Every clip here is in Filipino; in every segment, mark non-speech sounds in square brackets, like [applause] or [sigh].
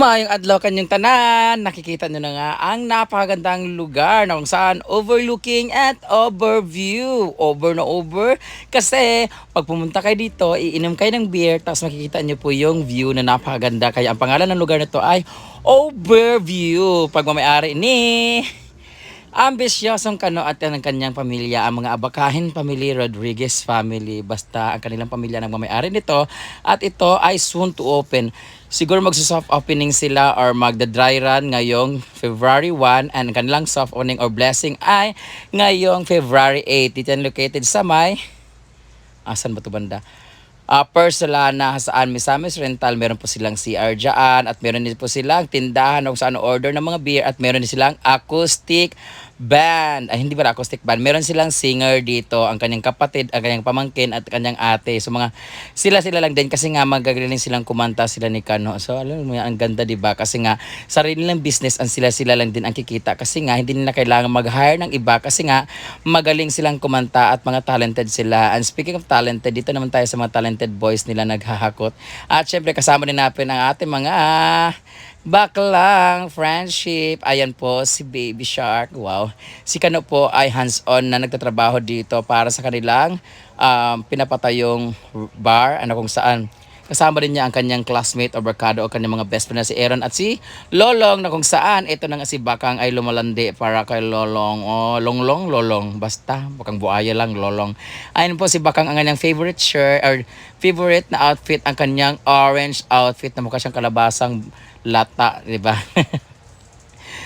Maayong adlaw kanyang tanan. Nakikita nyo na nga ang napakagandang lugar na kung saan overlooking at overview. Over na over. Kasi pag pumunta kayo dito, iinom kayo ng beer tapos makikita nyo po yung view na napakaganda. Kaya ang pangalan ng lugar na to ay Overview. Pag mamayari ni Ambisyosong kano at ang kanyang pamilya, ang mga Abakahin family, Rodriguez family, basta ang kanilang pamilya nang mamayari nito. At ito ay soon to open. Siguro magsa-soft opening sila or magda-dry run ngayong February 1 and ang kanilang soft opening or blessing ay ngayong February 8. Dito yan located sa may, asan ba ito banda? uh, Persolana saan Misamis Rental meron po silang CR dyan at meron din po silang tindahan kung saan order ng mga beer at meron din silang acoustic band. Ay, hindi ba acoustic band? Meron silang singer dito, ang kanyang kapatid, ang kanyang pamangkin at kanyang ate. So mga sila-sila lang din kasi nga magagaling silang kumanta sila ni Kano. So alam mo ang ganda 'di ba? Kasi nga sarili nilang business ang sila-sila lang din ang kikita kasi nga hindi nila kailangan mag-hire ng iba kasi nga magaling silang kumanta at mga talented sila. And speaking of talented, dito naman tayo sa mga talented boys nila naghahakot. At syempre kasama din natin ang ating mga baklang friendship. Ayan po si Baby Shark. Wow. Si Kano po ay hands-on na nagtatrabaho dito para sa kanilang um, pinapatayong bar. Ano kung saan Kasama rin niya ang kanyang classmate o barkado o kanyang mga best friend na si Aaron at si Lolong na kung saan ito na nga si Bakang ay lumalandi para kay Lolong. O Longlong, Lolong. Basta, Bakang buaya lang, Lolong. Ayun po si Bakang ang kanyang favorite shirt or favorite na outfit ang kanyang orange outfit na mukha siyang kalabasang lata, di ba? [laughs]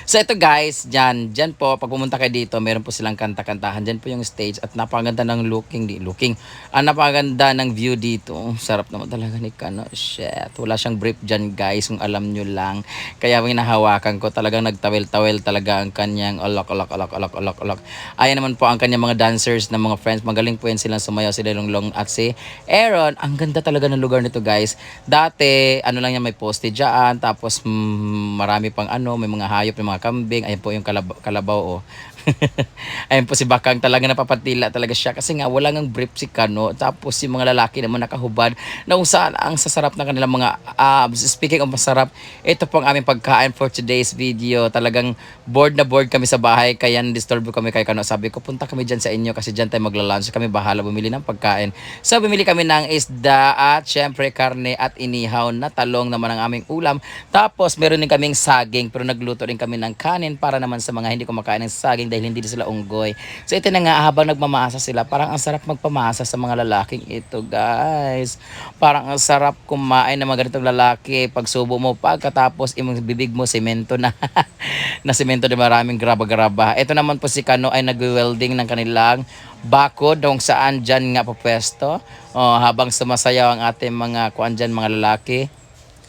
So ito guys, dyan, dyan po, pag pumunta kayo dito, meron po silang kanta-kantahan. Dyan po yung stage at napakaganda ng looking, di looking. Ang napakaganda ng view dito. Sarap naman talaga ni Kano. Shit, wala siyang brief dyan guys, kung alam nyo lang. Kaya hinahawakan ko, talagang nagtawel-tawel talaga ang kanyang alak, alak, alak, alak, alak, alak. Ayan naman po ang kanyang mga dancers na mga friends. Magaling po yan silang sumayaw, sila Longlong at si Aaron. Ang ganda talaga ng lugar nito guys. Dati, ano lang yan, may poste dyan. Tapos, mm, marami pang ano, may mga hayop, may mga kambing. Ayan po yung kalabaw, kalabaw oh. [laughs] Ayan po si Bakang talaga napapatila talaga siya kasi nga wala ngang brief si Kano. Tapos yung mga lalaki naman nakahubad na kung saan ang sasarap ng kanilang mga abs. Speaking of masarap, ito po ang aming pagkain for today's video. Talagang bored na bored kami sa bahay kaya disturb kami kay Kano. Sabi ko punta kami dyan sa inyo kasi dyan tayo magla-lunch. Kami bahala bumili ng pagkain. So bumili kami ng isda at syempre karne at inihaw na talong naman ang aming ulam. Tapos meron din kaming saging pero nagluto rin kami ng kanin para naman sa mga hindi kumakain ng saging dahil hindi sila unggoy. So ito na nga habang nagmamasa sila, parang ang sarap magpamasa sa mga lalaking ito guys. Parang ang sarap kumain ng mga ganitong lalaki. Pag subo mo pagkatapos imong bibig mo semento na [laughs] na semento na maraming graba-graba. Ito naman po si Kano ay nag-welding ng kanilang bakod kung saan dyan nga po pwesto. Oh, habang sumasayaw ang ating mga kuan dyan mga lalaki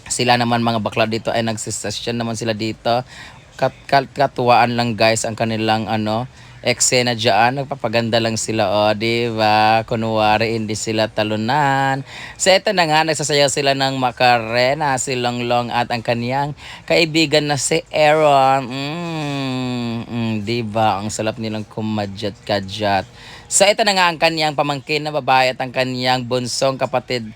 sila naman mga bakla dito ay nagsisession naman sila dito kat, kat, katuwaan lang guys ang kanilang ano eksena dyan, nagpapaganda lang sila, o, oh, di ba? Kunwari, hindi sila talunan. So, ito na nga, nagsasayaw sila ng Macarena, si Longlong at ang kaniyang kaibigan na si Aaron. Mm, mm, di ba? Ang salap nilang kumadyat-kadyat. So, ito na nga ang kaniyang pamangkin na babae at ang kaniyang bunsong kapatid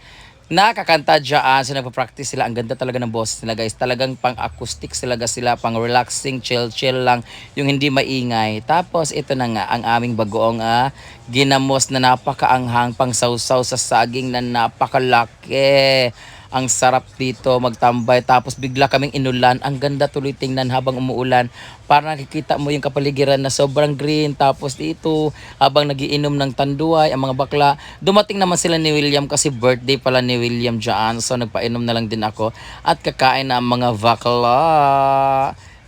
nakakanta dyan. So nagpa-practice sila. Ang ganda talaga ng boses nila guys. Talagang pang-acoustic talaga sila. Pang-relaxing, chill-chill lang. Yung hindi maingay. Tapos ito na nga ang aming bagoong uh, ginamos na napakaanghang pang sausaw sa saging na napakalaki. Ang sarap dito magtambay tapos bigla kaming inulan. Ang ganda tuloy tingnan habang umuulan. Para nakikita mo yung kapaligiran na sobrang green. Tapos dito habang nagiinom ng tanduay ang mga bakla. Dumating naman sila ni William kasi birthday pala ni William dyan. So nagpainom na lang din ako at kakain na ang mga bakla.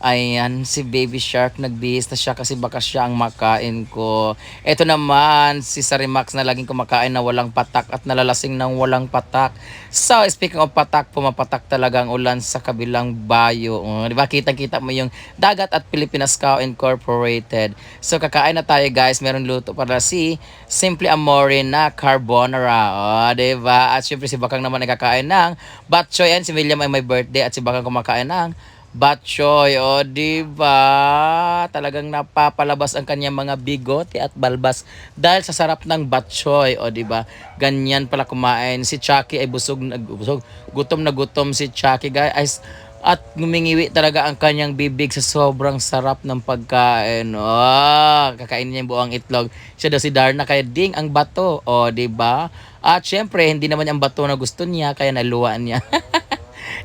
Ayan, si Baby Shark nagbihis na siya kasi baka siya ang makain ko. Ito naman, si Sarimax na laging kumakain na walang patak at nalalasing ng walang patak. So, speaking of patak, pumapatak talaga ang ulan sa kabilang bayo. Uh, di ba, kitang-kita mo yung Dagat at Pilipinas Cow Incorporated. So, kakain na tayo guys. Meron luto para si Simply Amore na carbonara. Oh, di ba? At syempre si Bakang naman nagkakain ng batchoy. Yan, si William ay may birthday at si Bakang kumakain ng Batchoy, o di ba? Talagang napapalabas ang kanyang mga bigote at balbas dahil sa sarap ng batchoy, o di ba? Ganyan pala kumain. Si Chucky ay busog na busog. Gutom na gutom si Chucky, guys. At ngumingiwi talaga ang kanyang bibig sa sobrang sarap ng pagkain. Oh, kakainin niya yung buong itlog. Siya daw si Darna kaya ding ang bato. O, oh, di ba? At syempre, hindi naman ang bato na gusto niya kaya naluwaan niya. [laughs]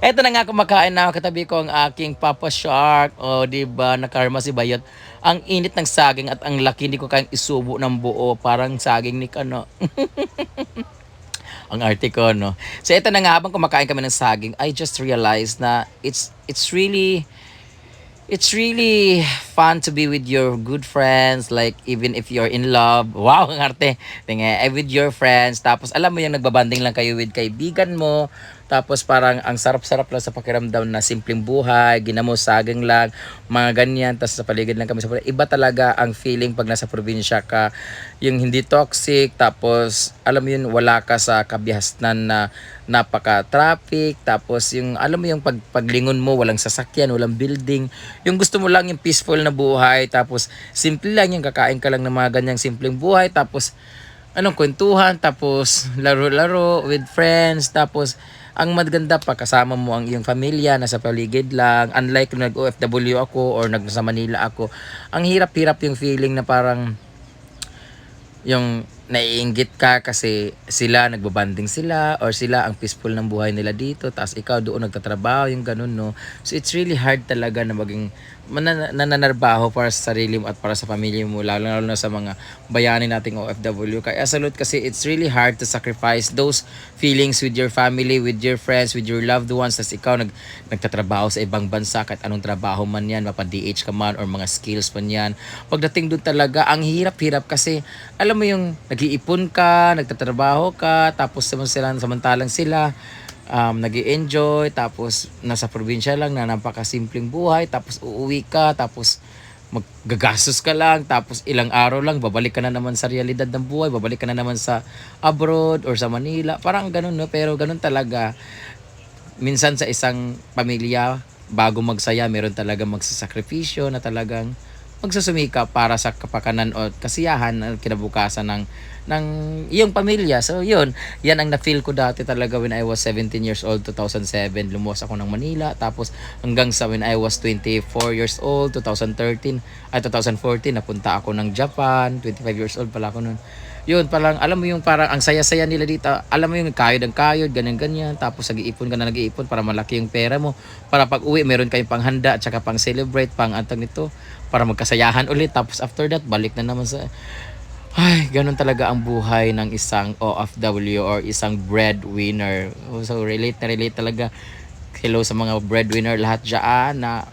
Eto na nga kumakain na katabi ko ang aking Papa Shark. O, oh, di ba? Nakarma si Bayot. Ang init ng saging at ang laki hindi ko kayang isubo ng buo. Parang saging ni Kano. [laughs] ang arte ko, no? So, ito na nga, habang kumakain kami ng saging, I just realized na it's, it's really, it's really fun to be with your good friends, like, even if you're in love. Wow, ang arte. Tingnan, eh, with your friends. Tapos, alam mo yung nagbabanding lang kayo with kaibigan mo. Tapos parang ang sarap-sarap lang sa pakiramdam na simpleng buhay, ginamo saging lang, mga ganyan. Tapos sa paligid lang kami sa Iba talaga ang feeling pag nasa probinsya ka. Yung hindi toxic, tapos alam mo yun, wala ka sa kabihasnan na napaka-traffic. Tapos yung, alam mo yung pag, paglingon mo, walang sasakyan, walang building. Yung gusto mo lang yung peaceful na buhay. Tapos simple lang yung kakain ka lang ng mga ganyang simpleng buhay. Tapos anong kwentuhan, tapos laro-laro with friends, tapos ang maganda pa kasama mo ang iyong pamilya nasa paligid lang unlike nag OFW ako or nag sa Manila ako ang hirap-hirap yung feeling na parang yung naiinggit ka kasi sila nagbabanding sila or sila ang peaceful ng buhay nila dito tapos ikaw doon nagtatrabaho yung ganun no? So it's really hard talaga na maging nananarbaho para sa sarili mo at para sa pamilya mo lalo, lalo na sa mga bayani nating OFW kaya salute kasi it's really hard to sacrifice those feelings with your family with your friends with your loved ones tas ikaw nag, nagtatrabaho sa ibang bansa kahit anong trabaho man yan mapa DH ka man or mga skills man yan. Pagdating doon talaga ang hirap-hirap kasi alam mo yung nag-iipon ka nagtatrabaho ka tapos samantalang, samantalang sila um, nag enjoy tapos nasa probinsya lang na napakasimpleng buhay, tapos uuwi ka, tapos maggagastos ka lang, tapos ilang araw lang, babalik ka na naman sa realidad ng buhay, babalik ka na naman sa abroad or sa Manila. Parang ganun, no? Pero ganun talaga. Minsan sa isang pamilya, bago magsaya, meron talaga magsasakripisyo na talagang magsusumika para sa kapakanan o kasiyahan at kinabukasan ng ng iyong pamilya. So, yun. Yan ang na-feel ko dati talaga when I was 17 years old, 2007. Lumuwas ako ng Manila. Tapos, hanggang sa when I was 24 years old, 2013, ay 2014, napunta ako ng Japan. 25 years old pala ako noon. Yun, parang, alam mo yung parang ang saya-saya nila dito. Alam mo yung kayod ang kayod, ganyan-ganyan. Tapos, nag-iipon ka na nag-iipon para malaki yung pera mo. Para pag uwi, meron kayong panghanda at saka pang celebrate, pang antang nito para magkasayahan ulit. Tapos after that, balik na naman sa... Ay, ganun talaga ang buhay ng isang OFW or isang breadwinner. So, relate na relate talaga. Hello sa mga breadwinner lahat dyan na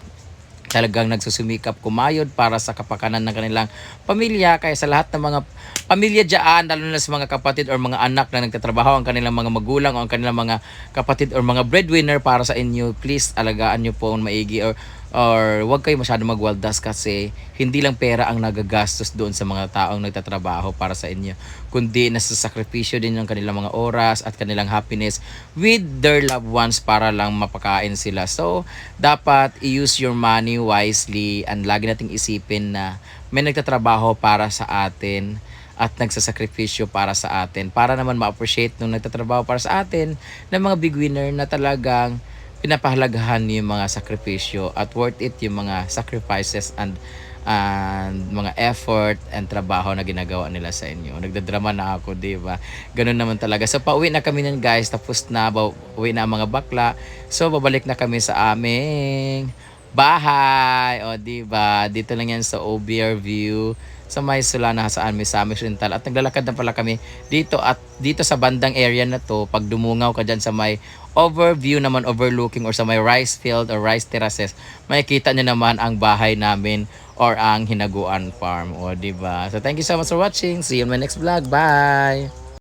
talagang nagsusumikap kumayod para sa kapakanan ng kanilang pamilya. Kaya sa lahat ng mga pamilya dyan, lalo na sa mga kapatid or mga anak na nagtatrabaho, ang kanilang mga magulang o ang kanilang mga kapatid or mga breadwinner para sa inyo, please alagaan nyo po maigi or or wag kayo masyado magwaldas kasi hindi lang pera ang nagagastos doon sa mga taong nagtatrabaho para sa inyo kundi nasasakripisyo din yung kanilang mga oras at kanilang happiness with their loved ones para lang mapakain sila. So dapat i-use your money wisely and lagi nating isipin na may nagtatrabaho para sa atin at nagsasakripisyo para sa atin. Para naman ma-appreciate nung nagtatrabaho para sa atin ng mga big winner na talagang pinapahalagahan yung mga sakripisyo at worth it yung mga sacrifices and and mga effort and trabaho na ginagawa nila sa inyo. Nagdadrama na ako, di ba? Ganun naman talaga. So, pauwi na kami niyan, guys. Tapos na, uwi na ang mga bakla. So, babalik na kami sa aming bahay. O, di ba? Dito lang yan sa OBR view sa may Solana saan may Samis Rental at naglalakad na pala kami dito at dito sa bandang area na to pag dumungaw ka dyan sa may overview naman overlooking or sa may rice field or rice terraces makikita nyo naman ang bahay namin or ang Hinaguan Farm. O di ba? So thank you so much for watching. See you in my next vlog. Bye